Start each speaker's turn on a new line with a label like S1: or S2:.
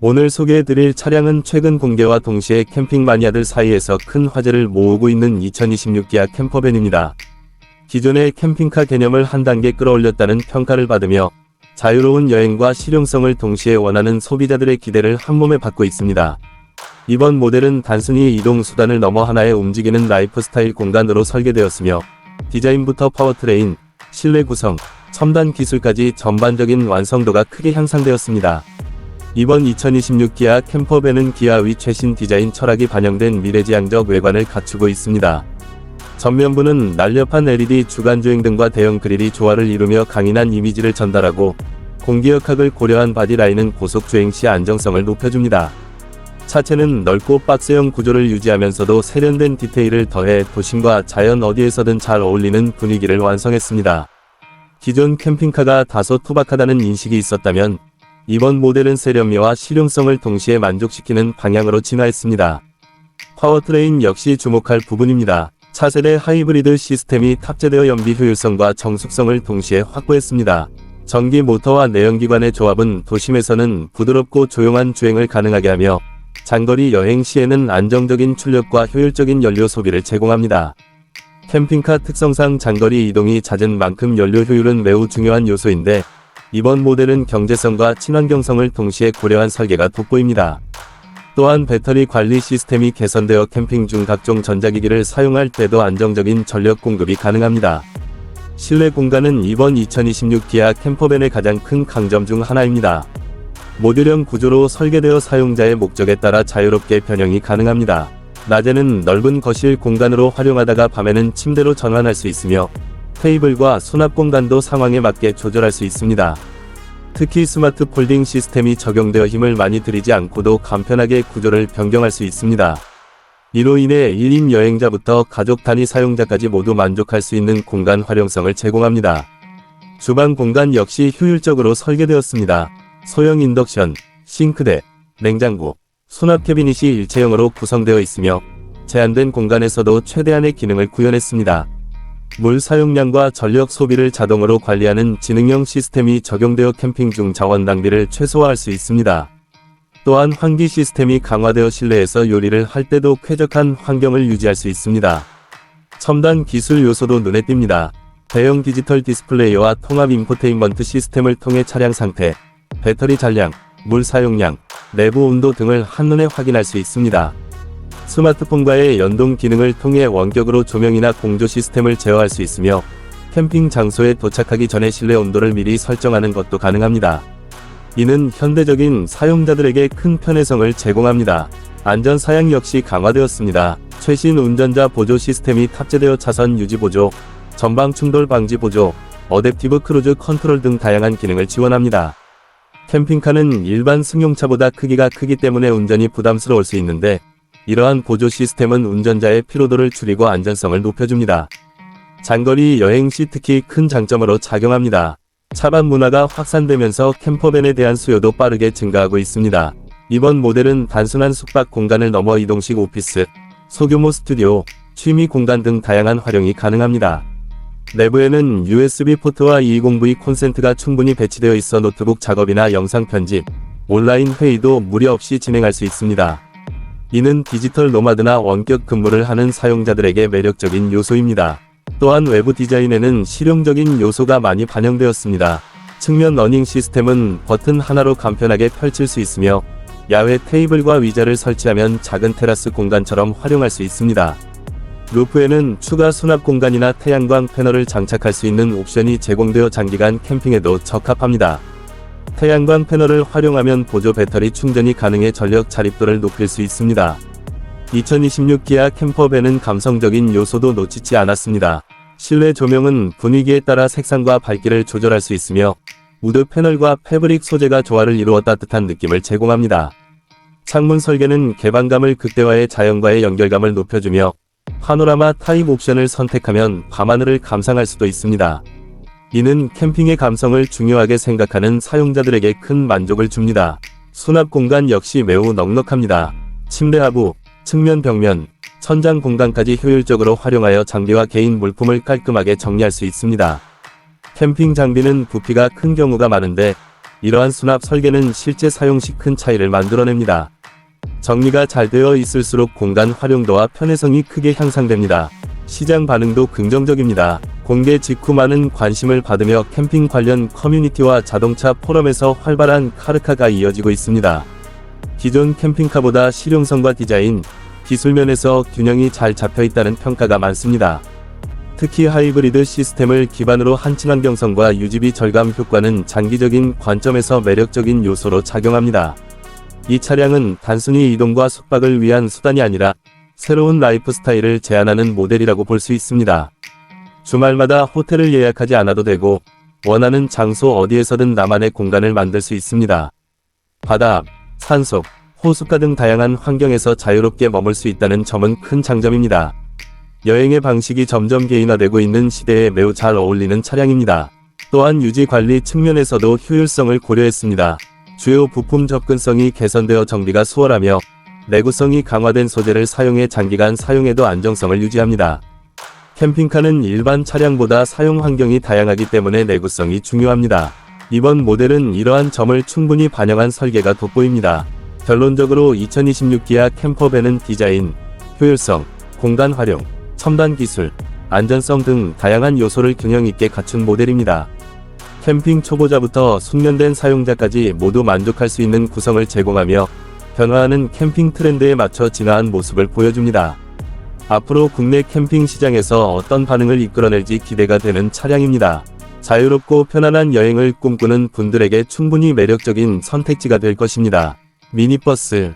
S1: 오늘 소개해드릴 차량은 최근 공개와 동시에 캠핑 마니아들 사이에서 큰 화제를 모으고 있는 2026 기아 캠퍼밴입니다. 기존의 캠핑카 개념을 한 단계 끌어올렸다는 평가를 받으며 자유로운 여행과 실용성을 동시에 원하는 소비자들의 기대를 한몸에 받고 있습니다. 이번 모델은 단순히 이동 수단을 넘어 하나의 움직이는 라이프스타일 공간으로 설계되었으며 디자인부터 파워트레인, 실내 구성, 첨단 기술까지 전반적인 완성도가 크게 향상되었습니다. 이번 2026 기아 캠퍼밴은 기아의 최신 디자인 철학이 반영된 미래지향적 외관을 갖추고 있습니다. 전면부는 날렵한 LED 주간주행 등과 대형 그릴이 조화를 이루며 강인한 이미지를 전달하고 공기역학을 고려한 바디라인은 고속주행 시 안정성을 높여줍니다. 차체는 넓고 박스형 구조를 유지하면서도 세련된 디테일을 더해 도심과 자연 어디에서든 잘 어울리는 분위기를 완성했습니다. 기존 캠핑카가 다소 투박하다는 인식이 있었다면 이번 모델은 세련미와 실용성을 동시에 만족시키는 방향으로 진화했습니다. 파워트레인 역시 주목할 부분입니다. 차세대 하이브리드 시스템이 탑재되어 연비 효율성과 정숙성을 동시에 확보했습니다. 전기 모터와 내연기관의 조합은 도심에서는 부드럽고 조용한 주행을 가능하게 하며 장거리 여행 시에는 안정적인 출력과 효율적인 연료 소비를 제공합니다. 캠핑카 특성상 장거리 이동이 잦은 만큼 연료 효율은 매우 중요한 요소인데 이번 모델은 경제성과 친환경성을 동시에 고려한 설계가 돋보입니다. 또한 배터리 관리 시스템이 개선되어 캠핑 중 각종 전자기기를 사용할 때도 안정적인 전력 공급이 가능합니다. 실내 공간은 이번 2026 기아 캠퍼밴의 가장 큰 강점 중 하나입니다. 모듈형 구조로 설계되어 사용자의 목적에 따라 자유롭게 변형이 가능합니다. 낮에는 넓은 거실 공간으로 활용하다가 밤에는 침대로 전환할 수 있으며 테이블과 수납 공간도 상황에 맞게 조절할 수 있습니다. 특히 스마트 폴딩 시스템이 적용되어 힘을 많이 들이지 않고도 간편하게 구조를 변경할 수 있습니다. 이로 인해 1인 여행자부터 가족 단위 사용자까지 모두 만족할 수 있는 공간 활용성을 제공합니다. 주방 공간 역시 효율적으로 설계되었습니다. 소형 인덕션, 싱크대, 냉장고, 수납 캐비닛이 일체형으로 구성되어 있으며 제한된 공간에서도 최대한의 기능을 구현했습니다. 물 사용량과 전력 소비를 자동으로 관리하는 지능형 시스템이 적용되어 캠핑 중 자원 낭비를 최소화할 수 있습니다. 또한 환기 시스템이 강화되어 실내에서 요리를 할 때도 쾌적한 환경을 유지할 수 있습니다. 첨단 기술 요소도 눈에 띕니다. 대형 디지털 디스플레이와 통합 인포테인먼트 시스템을 통해 차량 상태, 배터리 잔량, 물 사용량, 내부 온도 등을 한눈에 확인할 수 있습니다. 스마트폰과의 연동 기능을 통해 원격으로 조명이나 공조 시스템을 제어할 수 있으며 캠핑 장소에 도착하기 전에 실내 온도를 미리 설정하는 것도 가능합니다. 이는 현대적인 사용자들에게 큰 편의성을 제공합니다. 안전 사양 역시 강화되었습니다. 최신 운전자 보조 시스템이 탑재되어 차선 유지 보조, 전방 충돌 방지 보조, 어댑티브 크루즈 컨트롤 등 다양한 기능을 지원합니다. 캠핑카는 일반 승용차보다 크기가 크기 때문에 운전이 부담스러울 수 있는데 이러한 보조 시스템은 운전자의 피로도를 줄이고 안전성을 높여줍니다. 장거리 여행 시 특히 큰 장점으로 작용합니다. 차박 문화가 확산되면서 캠퍼밴에 대한 수요도 빠르게 증가하고 있습니다. 이번 모델은 단순한 숙박 공간을 넘어 이동식 오피스, 소규모 스튜디오, 취미 공간 등 다양한 활용이 가능합니다. 내부에는 USB 포트와 220V 콘센트가 충분히 배치되어 있어 노트북 작업이나 영상 편집, 온라인 회의도 무리 없이 진행할 수 있습니다. 이는 디지털 노마드나 원격 근무를 하는 사용자들에게 매력적인 요소입니다. 또한 외부 디자인에는 실용적인 요소가 많이 반영되었습니다. 측면 러닝 시스템은 버튼 하나로 간편하게 펼칠 수 있으며 야외 테이블과 위자를 설치하면 작은 테라스 공간처럼 활용할 수 있습니다. 루프에는 추가 수납 공간이나 태양광 패널을 장착할 수 있는 옵션이 제공되어 장기간 캠핑에도 적합합니다. 태양광 패널을 활용하면 보조 배터리 충전이 가능해 전력 자립도를 높일 수 있습니다. 2026 기아 캠퍼밴은 감성적인 요소도 놓치지 않았습니다. 실내 조명은 분위기에 따라 색상과 밝기를 조절할 수 있으며 우드 패널과 패브릭 소재가 조화를 이루어 따뜻한 느낌을 제공합니다. 창문 설계는 개방감을 극대화해 자연과의 연결감을 높여주며 파노라마 타입 옵션을 선택하면 밤하늘을 감상할 수도 있습니다. 이는 캠핑의 감성을 중요하게 생각하는 사용자들에게 큰 만족을 줍니다. 수납 공간 역시 매우 넉넉합니다. 침대 하부, 측면 벽면, 천장 공간까지 효율적으로 활용하여 장비와 개인 물품을 깔끔하게 정리할 수 있습니다. 캠핑 장비는 부피가 큰 경우가 많은데 이러한 수납 설계는 실제 사용 시 큰 차이를 만들어냅니다. 정리가 잘 되어 있을수록 공간 활용도와 편의성이 크게 향상됩니다. 시장 반응도 긍정적입니다. 공개 직후 많은 관심을 받으며 캠핑 관련 커뮤니티와 자동차 포럼에서 활발한 카르카가 이어지고 있습니다. 기존 캠핑카보다 실용성과 디자인, 기술 면에서 균형이 잘 잡혀 있다는 평가가 많습니다. 특히 하이브리드 시스템을 기반으로 한 친환경성과 유지비 절감 효과는 장기적인 관점에서 매력적인 요소로 작용합니다. 이 차량은 단순히 이동과 숙박을 위한 수단이 아니라 새로운 라이프 스타일을 제안하는 모델이라고 볼 수 있습니다. 주말마다 호텔을 예약하지 않아도 되고 원하는 장소 어디에서든 나만의 공간을 만들 수 있습니다. 바다, 산속, 호숫가 등 다양한 환경에서 자유롭게 머물 수 있다는 점은 큰 장점입니다. 여행의 방식이 점점 개인화되고 있는 시대에 매우 잘 어울리는 차량입니다. 또한 유지 관리 측면에서도 효율성을 고려했습니다. 주요 부품 접근성이 개선되어 정비가 수월하며 내구성이 강화된 소재를 사용해 장기간 사용에도 안정성을 유지합니다. 캠핑카는 일반 차량보다 사용 환경이 다양하기 때문에 내구성이 중요합니다. 이번 모델은 이러한 점을 충분히 반영한 설계가 돋보입니다. 결론적으로 2026 기아 캠퍼밴은 디자인, 효율성, 공간 활용, 첨단 기술, 안전성 등 다양한 요소를 균형 있게 갖춘 모델입니다. 캠핑 초보자부터 숙련된 사용자까지 모두 만족할 수 있는 구성을 제공하며 변화하는 캠핑 트렌드에 맞춰 진화한 모습을 보여줍니다. 앞으로 국내 캠핑 시장에서 어떤 반응을 이끌어낼지 기대가 되는 차량입니다. 자유롭고 편안한 여행을 꿈꾸는 분들에게 충분히 매력적인 선택지가 될 것입니다. 미니버스,